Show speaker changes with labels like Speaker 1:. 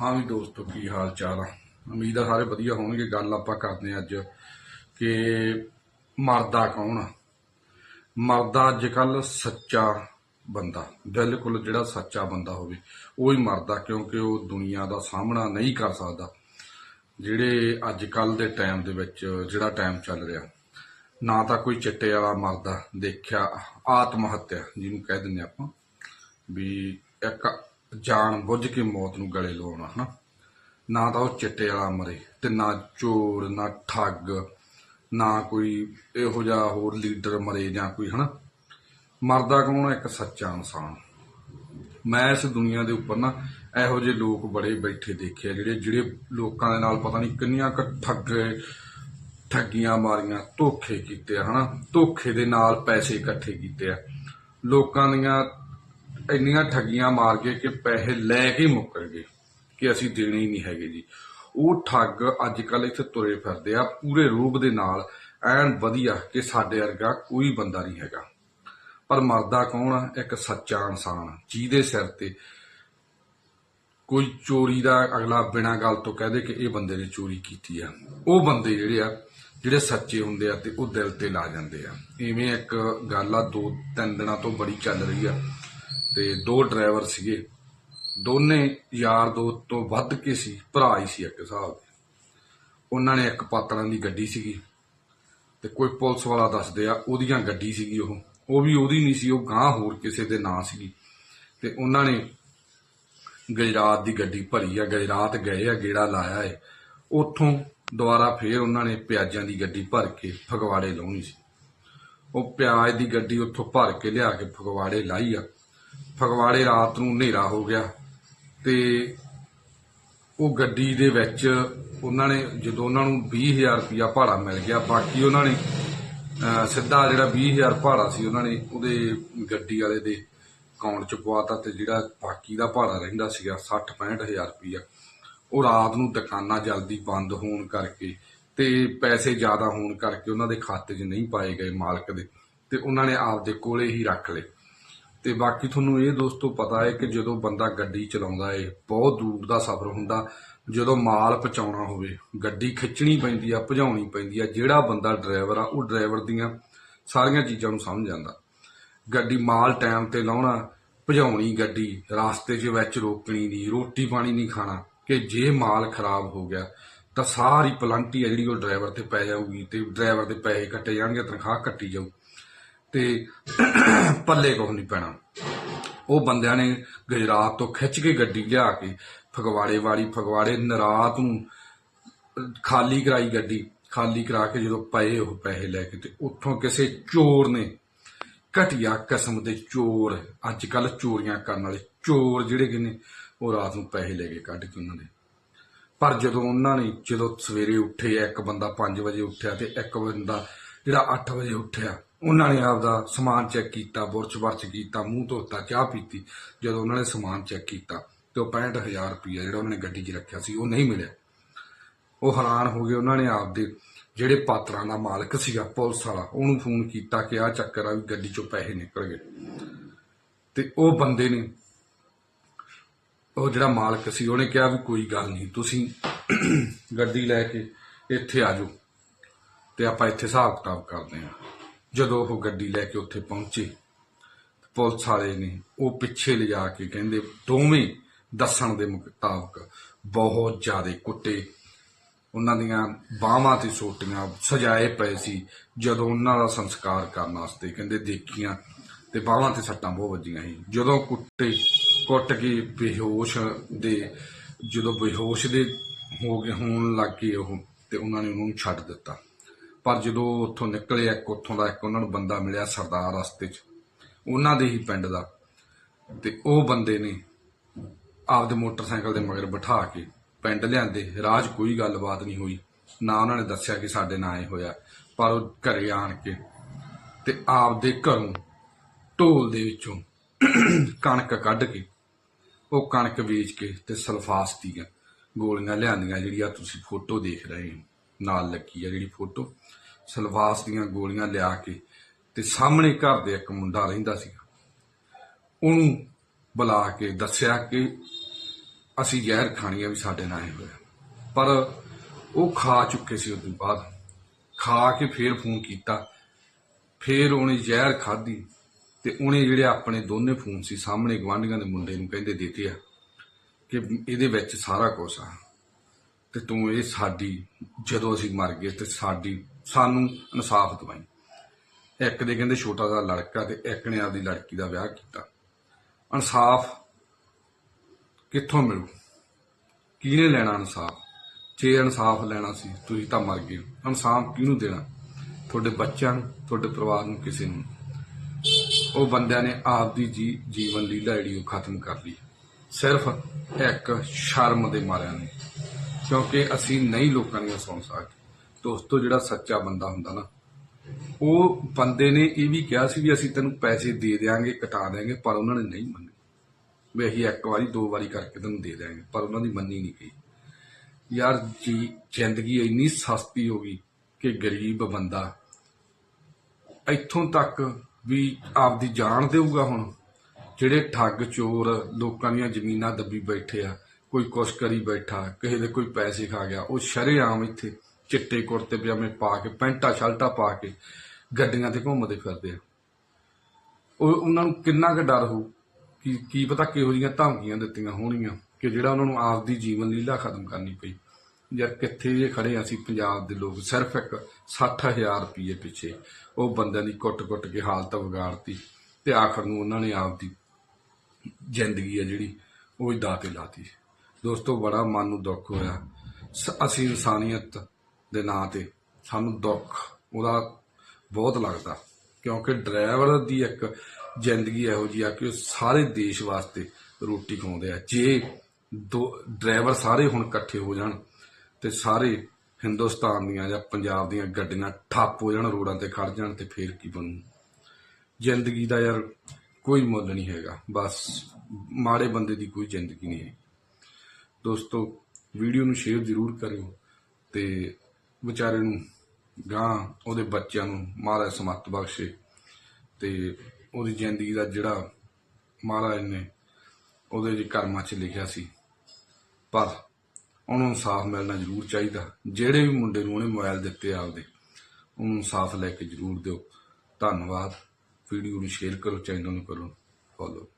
Speaker 1: ਹਾਂ ਵੀ ਦੋਸਤੋ, ਕੀ ਹਾਲ ਚਾਲ ਆ? ਉਮੀਦ ਆ ਸਾਰੇ ਵਧੀਆ ਹੋਣਗੇ। ਗੱਲ ਆਪਾਂ ਕਰਦੇ ਹਾਂ ਅੱਜ ਕਿ ਮਰਦਾ ਕੌਣ ਮਰਦਾ ਅੱਜ ਕੱਲ ਸੱਚਾ ਬੰਦਾ, ਬਿਲਕੁਲ ਜਿਹੜਾ ਸੱਚਾ ਬੰਦਾ ਹੋਵੇ, ਉਹ ਹੀ ਮਰਦਾ ਕਿਉਂਕਿ ਉਹ ਦੁਨੀਆ ਦਾ ਸਾਹਮਣਾ ਨਹੀਂ ਕਰ ਸਕਦਾ, ਜਿਹੜੇ ਅੱਜ ਕੱਲ ਦੇ ਟਾਈਮ ਦੇ ਵਿੱਚ ਜਿਹੜਾ ਟਾਈਮ ਚੱਲ ਰਿਹਾ। ਨਾ ਤਾਂ ਕੋਈ ਚਿੱਟੇ ਵਾਲਾ ਮਰਦਾ ਦੇਖਿਆ ਆਤਮ ਹੱਤਿਆ ਜਿਹਨੂੰ ਕਹਿ ਦਿੰਦੇ ਆਪਾਂ, ਵੀ ਇੱਕ ਜਾਣ ਬੁੱਝ ਕੇ ਮੌਤ ਨੂੰ ਗਲੇ ਲਵਾਉਣਾ ਹਨਾ? ਨਾ ਤਾਂ ਉਹ ਚਿੱਟੇ ਵਾਲਾ ਮਰੇ ਤੇ ਨਾ ਚੋਰ, ਨਾ ਠੱਗ, ਨਾ ਕੋਈ ਇਹੋ ਜਿਹਾ ਹੋਰ ਲੀਡਰ ਮਰੇ ਜਾਂ ਕੋਈ, ਹਨਾ? ਮਰਦਾ ਕੌਣ ਆ? ਇੱਕ ਸੱਚਾ ਇਨਸਾਨ। ਮੈਂ ਇਸ ਦੁਨੀਆ ਦੇ ਉੱਪਰ ਨਾ ਇਹੋ ਜਿਹੇ ਲੋਕ ਬੜੇ ਬੈਠੇ ਦੇਖੇ ਆ, ਜਿਹੜੇ ਜਿਹੜੇ ਲੋਕਾਂ ਦੇ ਨਾਲ ਪਤਾ ਨਹੀਂ ਕਿੰਨੀਆਂ ਕ ਠੱਗ, ਠੱਗੀਆਂ ਮਾਰੀਆਂ, ਧੋਖੇ ਕੀਤੇ ਆ, ਹਨਾ? ਧੋਖੇ ਦੇ ਨਾਲ ਪੈਸੇ ਇਕੱਠੇ ਕੀਤੇ ਆ। ਲੋਕਾਂ ਦੀਆਂ ਇੰਨੀਆਂ ਠੱਗੀਆਂ ਮਾਰ ਕੇ ਕਿ ਪੈਸੇ ਲੈ ਕੇ ਮੁੱਕਰ ਗਏ ਕਿ ਅਸੀਂ ਦੇਣੇ ਹੀ ਨਹੀਂ ਹੈਗੇ ਜੀ। ਉਹ ਠੱਗ ਅੱਜ ਕੱਲ ਇੱਥੇ ਤੁਰੇ ਫਿਰਦੇ ਆ, ਪੂਰੇ ਰੂਪ ਦੇ ਨਾਲ, ਐਨ ਵਧੀਆ ਕਿ ਸਾਡੇ ਵਰਗਾ ਕੋਈ ਬੰਦਾ ਨਹੀਂ ਹੈਗਾ। ਪਰ ਮਰਦਾ ਕੌਣ ਆ? ਇੱਕ ਸੱਚਾ ਇਨਸਾਨ, ਜਿਹਦੇ ਸਿਰ ਤੇ ਕੋਈ ਚੋਰੀ ਦਾ ਅਗਲਾ ਬਿਨਾਂ ਗੱਲ ਤੋਂ ਕਹਦੇ ਕਿ ਇਹ ਬੰਦੇ ਨੇ ਚੋਰੀ ਕੀਤੀ ਆ। ਉਹ ਬੰਦੇ ਜਿਹੜੇ ਆ, ਜਿਹੜੇ ਸੱਚੇ ਹੁੰਦੇ ਆ ਤੇ ਉਹ ਦਿਲ ਤੇ ਲਾ ਜਾਂਦੇ ਆ। ਇਵੇਂ ਇੱਕ ਗੱਲ ਆ ਦੋ ਤਿੰਨ ਦਿਨਾਂ ਤੋਂ ਬੜੀ ਚੱਲ ਰਹੀ ਆ। ਤੇ ਦੋ ਡਰਾਈਵਰ ਸੀਗੇ। ਦੋਨੇ ਯਾਰ ਦੋ ਤੋਂ ਵੱਧ ਕੇ ਸੀ, ਭਰਾ ਹੀ ਸੀ ਇੱਕ ਹਿਸਾਬ ਦੇ। ਉਹਨਾਂ ਨੇ ਇੱਕ ਪਾਤਰਾਂ ਦੀ ਗੱਡੀ ਸੀਗੀ ਤੇ ਕੋਈ ਪੁਲਿਸ ਵਾਲਾ ਦੱਸਦੇ ਆ ਉਹਦੀਆਂ ਗੱਡੀ ਸੀਗੀ ਉਹ। ਉਹ ਵੀ ਉਹਦੀ ਨਹੀਂ ਸੀ, ਉਹ ਗਾਂ ਹੋਰ ਕਿਸੇ ਦੇ ਨਾਂ ਸੀਗੀ। ਤੇ ਉਹਨਾਂ ਨੇ ਗੁਜਰਾਤ ਦੀ ਗੱਡੀ ਭਰੀ ਆ, ਗੁਜਰਾਤ ਗਏ ਆ, ਗੇੜਾ ਲਾਇਆ ਏ। ਉੱਥੋਂ ਦੁਬਾਰਾ ਫੇਰ ਉਹਨਾਂ ਨੇ ਪਿਆਜ਼ਾਂ ਦੀ ਗੱਡੀ ਭਰ ਕੇ ਫਗਵਾੜੇ ਲਾਉਣੀ ਸੀ। ਉਹ ਪਿਆਜ਼ ਦੀ ਗੱਡੀ ਉੱਥੋਂ ਭਰ ਕੇ ਲਿਆ ਕੇ ਫਗਵਾੜੇ ਲਾਈ ਆ। ਫਗਵਾੜੇ ਰਾਤ ਨੂੰ ਹਨੇਰਾ ਹੋ ਗਿਆ ਤੇ ਉਹ ਗੱਡੀ ਦੇ ਵਿੱਚ ਉਹਨਾਂ ਨੇ ਜਦੋਂ ਉਹਨਾਂ ਨੂੰ 20000 ਰੁਪਇਆ ਭਾੜਾ ਮਿਲ ਗਿਆ ਬਾਕੀ ਉਹਨਾਂ ਨੇ ਅਹ, ਸਿੱਧਾ ਜਿਹੜਾ 20000 ਭਾੜਾ ਸੀ ਉਹਨਾਂ ਨੇ ਉਹਦੇ ਗੱਡੀ ਵਾਲੇ ਦੇ ਅਕਾਊਂਟ ਚ ਪਵਾਤਾ ਤੇ ਜਿਹੜਾ ਬਾਕੀ ਦਾ ਭਾੜਾ ਰਹਿੰਦਾ ਸੀਗਾ 60 65000 ਰੁਪਇਆ ਉਹ ਰਾਤ ਨੂੰ ਦੁਕਾਨਾਂ ਜਲਦੀ ਬੰਦ ਹੋਣ ਕਰਕੇ ਤੇ ਪੈਸੇ ਜ਼ਿਆਦਾ ਹੋਣ ਕਰਕੇ ਉਹਨਾਂ ਦੇ ਖਾਤੇ 'ਚ ਨਹੀਂ ਪਾਏ ਗਏ ਮਾਲਕ ਦੇ ਤੇ ਉਹਨਾਂ ਨੇ ਆਪਦੇ ਕੋਲੇ ਹੀ ਰੱਖ ਲਏ। ਤੇ ਬਾਕੀ ਤੁਹਾਨੂੰ ਇਹ ਦੋਸਤੋ ਪਤਾ ਹੈ ਕਿ ਜਦੋਂ ਬੰਦਾ ਗੱਡੀ ਚਲਾਉਂਦਾ ਏ, ਬਹੁਤ ਦੂਰ ਦਾ ਸਫ਼ਰ ਹੁੰਦਾ। ਜਦੋਂ ਮਾਲ ਪਹੁੰਚਾਉਣਾ ਹੋਵੇ, ਗੱਡੀ ਖਿੱਚਣੀ ਪੈਂਦੀ ਆ, ਭਜਾਉਣੀ ਪੈਂਦੀ ਆ, ਜਿਹੜਾ ਬੰਦਾ ਡਰਾਈਵਰ ਆ, ਉਹ ਡਰਾਈਵਰ ਦੀਆਂ ਸਾਰੀਆਂ ਚੀਜ਼ਾਂ ਨੂੰ ਸਮਝ ਜਾਂਦਾ। ਗੱਡੀ ਮਾਲ ਟਾਈਮ ਤੇ ਲਾਉਣਾ, ਭਜਾਉਣੀ ਗੱਡੀ, ਰਾਸਤੇ 'ਚ ਵਿੱਚ ਰੋਕਣੀ ਨਹੀਂ, ਰੋਟੀ ਪਾਣੀ ਨਹੀਂ ਖਾਣਾ, ਕਿ ਜੇ ਮਾਲ ਖਰਾਬ ਹੋ ਗਿਆ, ਤਾਂ ਸਾਰੀ ਪਲੰਟੀ ਆ ਜਿਹੜੀ ਉਹ ਡਰਾਈਵਰ ਤੇ ਪੈ ਜਾਊਗੀ ਤੇ ਡਰਾਈਵਰ ਦੇ ਪੈਸੇ ਕੱਟੇ ਜਾਣਗੇ, ਤਨਖਾਹ ਕੱਟੀ ਜਾਊ। ਤੇ ਪੱਲੇ ਕੁਛ ਨਹੀਂ ਪੈਣਾ। ਉਹ ਬੰਦਿਆਂ ਨੇ ਗੁਜਰਾਤ ਤੋਂ ਖਿੱਚ ਕੇ ਗੱਡੀ ਲਿਆ ਕੇ ਫਗਵਾੜੇ ਵਾਲੀ, ਫਗਵਾੜੇ ਨਰਾਤ ਨੂੰ ਖਾਲੀ ਕਰਾਈ ਗੱਡੀ। ਖਾਲੀ ਕਰਾ ਕੇ ਜਦੋਂ ਪਏ ਉਹ ਪੈਸੇ ਲੈ ਕੇ ਤੇ ਉੱਥੋਂ ਕਿਸੇ ਚੋਰ ਨੇ ਘਟੀਆ ਕਿਸਮ ਦੇ ਚੋਰ ਅੱਜ ਕੱਲ ਚੋਰੀਆਂ ਕਰਨ ਵਾਲੇ ਚੋਰ ਜਿਹੜੇ ਕਿ ਨੇ, ਉਹ ਰਾਤ ਨੂੰ ਪੈਸੇ ਲੈ ਕੇ ਕੱਢ ਕੇ ਉਹਨਾਂ ਨੇ ਪਰ ਜਦੋਂ ਉਹਨਾਂ ਨੇ, ਜਦੋਂ ਸਵੇਰੇ ਉੱਠੇ, ਇੱਕ ਬੰਦਾ 5 ਵਜੇ ਉੱਠਿਆ ਤੇ ਇੱਕ ਬੰਦਾ ਜਿਹੜਾ 8 ਵਜੇ ਉੱਠਿਆ ਉਹਨਾਂ ਨੇ ਆਪਦਾ ਸਮਾਨ ਚੈੱਕ ਕੀਤਾ, ਬੁਰਸ਼ ਬਰਚ ਕੀਤਾ, ਮੂੰਹ ਧੋਤਾ, ਚਾਹ ਪੀਤੀ। ਜਦੋਂ ਉਹਨਾਂ ਨੇ ਸਮਾਨ ਚੈੱਕ ਕੀਤਾ ਤੇ ਉਹ 65000 ਰੁਪਇਆ ਜਿਹੜਾ ਉਹਨਾਂ ਨੇ ਗੱਡੀ 'ਚ ਰੱਖਿਆ ਸੀ, ਉਹ ਨਹੀਂ ਮਿਲਿਆ। ਉਹ ਹੈਰਾਨ ਹੋ ਗਏ। ਉਹਨਾਂ ਨੇ ਆਪਦੇ ਜਿਹੜੇ ਪਾਤਰਾਂ ਦਾ ਮਾਲਕ ਸੀਗਾ, ਪੁਲਿਸ ਵਾਲਾ, ਉਹਨੂੰ ਫੋਨ ਕੀਤਾ ਕਿ ਆਹ ਚੱਕਰ ਆ ਵੀ ਗੱਡੀ 'ਚੋਂ ਪੈਸੇ ਨਿਕਲ ਗਏ। ਤੇ ਉਹ ਬੰਦੇ ਨੇ, ਉਹ ਜਿਹੜਾ ਮਾਲਕ ਸੀ, ਉਹਨੇ ਕਿਹਾ ਵੀ ਕੋਈ ਗੱਲ ਨਹੀਂ, ਤੁਸੀਂ ਗੱਡੀ ਲੈ ਕੇ ਇੱਥੇ ਆ ਜਾਓ ਤੇ ਆਪਾਂ ਇੱਥੇ ਹਿਸਾਬ ਕਿਤਾਬ ਕਰਦੇ ਹਾਂ। ਜਦੋਂ ਉਹ ਗੱਡੀ ਲੈ ਕੇ ਉੱਥੇ ਪਹੁੰਚੇ, ਪੁਲਿਸ ਵਾਲੇ ਨੇ ਉਹ ਪਿੱਛੇ ਲਿਜਾ ਕੇ ਕਹਿੰਦੇ, ਦੋਵੇਂ ਦੱਸਣ ਦੇ ਮੁਤਾਬਕ ਬਹੁਤ ਜ਼ਿਆਦਾ ਕੁੱਟੇ। ਉਹਨਾਂ ਦੀਆਂ ਬਾਹਾਂ ਤੇ ਸੋਟੀਆਂ ਸਜਾਏ ਪਏ ਸੀ। ਜਦੋਂ ਉਹਨਾਂ ਦਾ ਸੰਸਕਾਰ ਕਰਨ ਵਾਸਤੇ ਕਹਿੰਦੇ ਦੇਖੀਆਂ ਤੇ ਬਾਹਾਂ ਤੇ ਸੱਟਾਂ ਬਹੁਤ ਵੱਜੀਆਂ ਸੀ। ਜਦੋਂ ਕੁੱਟੇ, ਕੁੱਟ ਕੇ ਬੇਹੋਸ਼ ਦੇ, ਜਦੋਂ ਬੇਹੋਸ਼ ਦੇ ਹੋ ਗਏ, ਹੋਣ ਲੱਗ ਗਏ ਉਹ ਤੇ ਉਹਨਾਂ ਨੇ ਉਹਨੂੰ ਛੱਡ ਦਿੱਤਾ। ਪਰ ਜਦੋਂ ਉੱਥੋਂ ਨਿਕਲੇ ਇੱਕ, ਉੱਥੋਂ ਦਾ ਇੱਕ ਉਹਨਾਂ ਨੂੰ ਬੰਦਾ ਮਿਲਿਆ ਸਰਦਾਰ ਰਸਤੇ 'ਚ। ਉਹਨਾਂ ਦੇ ਹੀ ਪਿੰਡ ਦਾ। ਤੇ ਉਹ ਬੰਦੇ ਨੇ ਆਪਦੇ ਮੋਟਰਸਾਈਕਲ ਦੇ ਮਗਰ ਬਿਠਾ ਕੇ ਪਿੰਡ ਲਿਆਂਦੇ। ਰਾਜ ਕੋਈ ਗੱਲਬਾਤ ਨਹੀਂ ਹੋਈ। ਨਾ ਉਹਨਾਂ ਨੇ ਦੱਸਿਆ ਕਿ ਸਾਡੇ ਨਾਂ ਇਹ ਹੋਇਆ, ਪਰ ਉਹ ਘਰੇ ਆਣ ਕੇ ਤੇ ਆਪਦੇ ਘਰੋਂ ਢੋਲ ਦੇ ਵਿੱਚੋਂ ਕਣਕ ਕੱਢ ਕੇ, ਉਹ ਕਣਕ ਵੇਚ ਕੇ ਤੇ ਸਲਫਾਸ ਦੀਆਂ ਗੋਲੀਆਂ ਲਿਆਂਦੀਆਂ ਜਿਹੜੀਆਂ ਤੁਸੀਂ ਫੋਟੋ ਦੇਖ ਰਹੇ ਹੋ। ਨਾਲ ਲੱਗੀ ਆ ਜਿਹੜੀ ਫੋਟੋ। ਸਲਵਾਸ ਦੀਆਂ ਗੋਲੀਆਂ ਲਿਆ ਕੇ ਤੇ ਸਾਹਮਣੇ ਘਰ ਦੇ ਇੱਕ ਮੁੰਡਾ ਰਹਿੰਦਾ ਸੀ ਉਹਨੂੰ ਬੁਲਾ ਕੇ ਦੱਸਿਆ ਕਿ ਅਸੀਂ ਜ਼ਹਿਰ ਖਾਣੀ ਆ ਵੀ ਸਾਡੇ ਨਾਲ ਇਹ ਹੋਇਆ। ਪਰ ਉਹ ਖਾ ਚੁੱਕੇ ਸੀ ਉਸ ਤੋਂ ਬਾਅਦ। ਖਾ ਕੇ ਫੇਰ ਫੋਨ ਕੀਤਾ। ਫੇਰ ਉਹਨੇ ਜ਼ਹਿਰ ਖਾਧੀ ਤੇ ਉਹਨੇ ਜਿਹੜੇ ਆਪਣੇ ਦੋਨੇ ਫੋਨ ਸੀ ਸਾਹਮਣੇ ਗਵਾਂਢੀਆਂ ਦੇ ਮੁੰਡੇ ਨੂੰ ਕਹਿੰਦੇ ਦਿੱਤੇ ਆ ਕਿ ਇਹਦੇ ਵਿੱਚ ਸਾਰਾ ਕੁਝ ਆ। ਤੇ ਤੂੰ ਇਹ ਸਾਡੀ, ਜਦੋਂ ਅਸੀਂ ਮਰ ਗਏ ਤੇ ਸਾਡੀ, ਸਾਨੂੰ ਇਨਸਾਫ ਦਵਾਈ। ਇੱਕ ਦੇ ਕਹਿੰਦੇ ਛੋਟਾ ਦਾ ਲੜਕਾ ਤੇ ਇੱਕ ਨੇ ਆਪਦੀ ਲੜਕੀ ਦਾ ਵਿਆਹ ਕੀਤਾ। ਇਨਸਾਫ ਕਿੱਥੋਂ ਮਿਲੂ? ਕਿਹਨੇ ਲੈਣਾ ਇਨਸਾਫ? ਜੇ ਇਨਸਾਫ ਲੈਣਾ ਸੀ, ਤੁਸੀਂ ਤਾਂ ਮਰ ਗਏ ਇਨਸਾਫ ਕਿਹਨੂੰ ਦੇਣਾ? ਤੁਹਾਡੇ ਬੱਚਿਆਂ ਨੂੰ, ਤੁਹਾਡੇ ਪਰਿਵਾਰ ਨੂੰ, ਕਿਸੇ ਨੂੰ ਉਹ ਬੰਦਿਆਂ ਨੇ ਆਪਦੀ ਜੀ, ਜੀਵਨ ਲੀਲਾ ਜਿਹੜੀ ਉਹ ਖਤਮ ਕਰ ਲਈ। ਸਿਰਫ ਇੱਕ ਸ਼ਰਮ ਦੇ ਮਾਰਿਆਂ ਨੇ। ਕਿਉਂਕਿ ਅਸੀਂ ਨਹੀਂ ਲੋਕਾਂ ਦੀਆਂ ਸੁਣ ਸਕਦੇ। ਦੋਸਤੋ ਜਿਹੜਾ ਸੱਚਾ ਬੰਦਾ ਹੁੰਦਾ ਨਾ, ਉਹ ਬੰਦੇ ਨੇ ਇਹ ਵੀ ਕਿਹਾ ਸੀ ਵੀ ਅਸੀਂ ਤੈਨੂੰ ਪੈਸੇ ਦੇ ਦੇਾਂਗੇ ਕਟਾ ਦੇਾਂਗੇ ਪਰ ਉਹਨਾਂ ਨੇ ਨਹੀਂ ਮੰਨੇ। ਵੀ ਅਸੀਂ ਇੱਕ ਵਾਰੀ, ਦੋ ਵਾਰੀ ਕਰਕੇ ਤੈਨੂੰ ਦੇ ਦੇਾਂਗੇ ਪਰ ਉਹਨਾਂ ਦੀ ਮੰਨੀ ਨਹੀਂ ਗਈ। ਯਾਰ ਜੀ, ਜ਼ਿੰਦਗੀ ਇੰਨੀ ਸਸਤੀ ਹੋ ਗਈ ਕਿ ਗਰੀਬ ਬੰਦਾ ਇੱਥੋਂ ਤੱਕ ਵੀ ਆਪਦੀ ਜਾਨ ਦੇਊਗਾ ਹੁਣ। ਜਿਹੜੇ ਠੱਗ ਚੋਰ ਲੋਕਾਂ ਦੀਆਂ ਜ਼ਮੀਨਾਂ ਦੱਬੀ ਬੈਠੇ ਆ ਕੋਈ ਕੁਛ ਕਰੀ ਬੈਠਾ, ਕਿਸੇ ਦੇ ਕੋਈ ਪੈਸੇ ਖਾ ਗਿਆ, ਉਹ ਸ਼ਰੇਆਮ ਇੱਥੇ ਚਿੱਟੇ ਕੁੜਤੇ ਪਜਾਮੇ ਪਾ ਕੇ, ਪੈਂਟਾ ਸ਼ਲਟਾ ਪਾ ਕੇ ਗੱਡੀਆਂ ਤੇ ਘੁੰਮਦੇ ਫਿਰਦੇ ਆ। ਉਹ ਉਹਨਾਂ ਨੂੰ ਕਿੰਨਾ ਕੁ ਡਰ ਹੋਊ ਕਿ ਕੀ ਪਤਾ ਕਿਹੋ ਜਿਹੀਆਂ ਧਮਕੀਆਂ ਦਿੱਤੀਆਂ ਹੋਣਗੀਆਂ ਕਿ ਜਿਹੜਾ ਉਹਨਾਂ ਨੂੰ ਆਪਦੀ ਜੀਵਨ ਲੀਲਾ ਖਤਮ ਕਰਨੀ ਪਈ। ਯਾਰ ਕਿੱਥੇ ਜੇ ਖੜੇ ਅਸੀਂ ਪੰਜਾਬ ਦੇ ਲੋਕ, ਸਿਰਫ ਇੱਕ 60000 ਰੁਪਏ ਪਿੱਛੇ ਉਹ ਬੰਦਿਆਂ ਦੀ ਕੁੱਟ-ਕੁੱਟ ਕੇ ਹਾਲਤ ਵਿਗਾੜਤੀ ਤੇ ਆਖਰ ਨੂੰ ਉਹਨਾਂ ਨੇ ਆਪਦੀ ਜ਼ਿੰਦਗੀ ਆ ਜਿਹੜੀ ਉਹ ਹੀ ਦਾਅ ਤੇ ਲਾਤੀ। ਦੋਸਤੋ, ਬੜਾ ਮਨ ਨੂੰ ਦੁੱਖ ਹੋਇਆ। ਸ- ਅਸੀਂ ਇਨਸਾਨੀਅਤ ਦੇ ਨਾਂ ਤੇ ਸਾਨੂੰ ਦੁੱਖ ਉਹਦਾ ਬਹੁਤ ਲੱਗਦਾ, ਕਿਉਂਕਿ ਡਰਾਈਵਰ ਦੀ ਇੱਕ ਜ਼ਿੰਦਗੀ ਇਹੋ ਜਿਹੀ ਆ ਕਿ ਉਹ ਸਾਰੇ ਦੇਸ਼ ਵਾਸਤੇ ਰੋਟੀ ਖਾਉਂਦੇ ਆ। ਜੇ ਦੋ, ਡਰਾਈਵਰ ਸਾਰੇ ਹੁਣ ਇਕੱਠੇ ਹੋ ਜਾਣ ਤੇ ਸਾਰੇ ਹਿੰਦੁਸਤਾਨ ਦੀਆਂ ਜਾਂ ਪੰਜਾਬ ਦੀਆਂ ਗੱਡੀਆਂ ਠੱਪ ਹੋ ਜਾਣ, ਰੋਡਾਂ ਤੇ ਖੜ ਜਾਣ ਤੇ ਫੇਰ ਕੀ ਬਣੂ? ਜ਼ਿੰਦਗੀ ਦਾ ਯਾਰ ਕੋਈ ਮੁੱਲ ਨਹੀਂ ਹੈਗਾ। ਬਸ ਮਾੜੇ ਬੰਦੇ ਦੀ ਕੋਈ ਜ਼ਿੰਦਗੀ ਨਹੀਂ ਹੈ। ਦੋਸਤੋ ਵੀਡੀਓ ਨੂੰ ਸ਼ੇਅਰ ਜ਼ਰੂਰ ਕਰਿਓ ਤੇ ਵਿਚਾਰੇ ਨੂੰ, ਗਾਂ, ਉਹਦੇ ਬੱਚਿਆਂ ਨੂੰ ਮਹਾਰਾਜ ਸਮੱਤ ਬਖਸ਼ੇ ਤੇ ਉਹਦੀ ਜ਼ਿੰਦਗੀ ਦਾ ਜਿਹੜਾ ਮਹਾਰਾਜ ਨੇ ਉਹਦੇ ਜੀ ਕਰਮਾਂ 'ਚ ਲਿਖਿਆ ਸੀ। ਪਰ ਉਹਨੂੰ ਇਨਸਾਫ ਮਿਲਣਾ ਜ਼ਰੂਰ ਚਾਹੀਦਾ। ਜਿਹੜੇ ਵੀ ਮੁੰਡੇ ਨੂੰ ਉਹਨੇ ਮੋਬਾਈਲ ਦਿੱਤੇ ਆਪਦੇ, ਉਹਨੂੰ ਇਨਸਾਫ ਲੈ ਕੇ ਜ਼ਰੂਰ ਦਿਓ। ਧੰਨਵਾਦ। ਵੀਡੀਓ ਨੂੰ ਸ਼ੇਅਰ ਕਰੋ ਚੈਨਲ ਨੂੰ ਕਰੋ। ਫੋਲੋ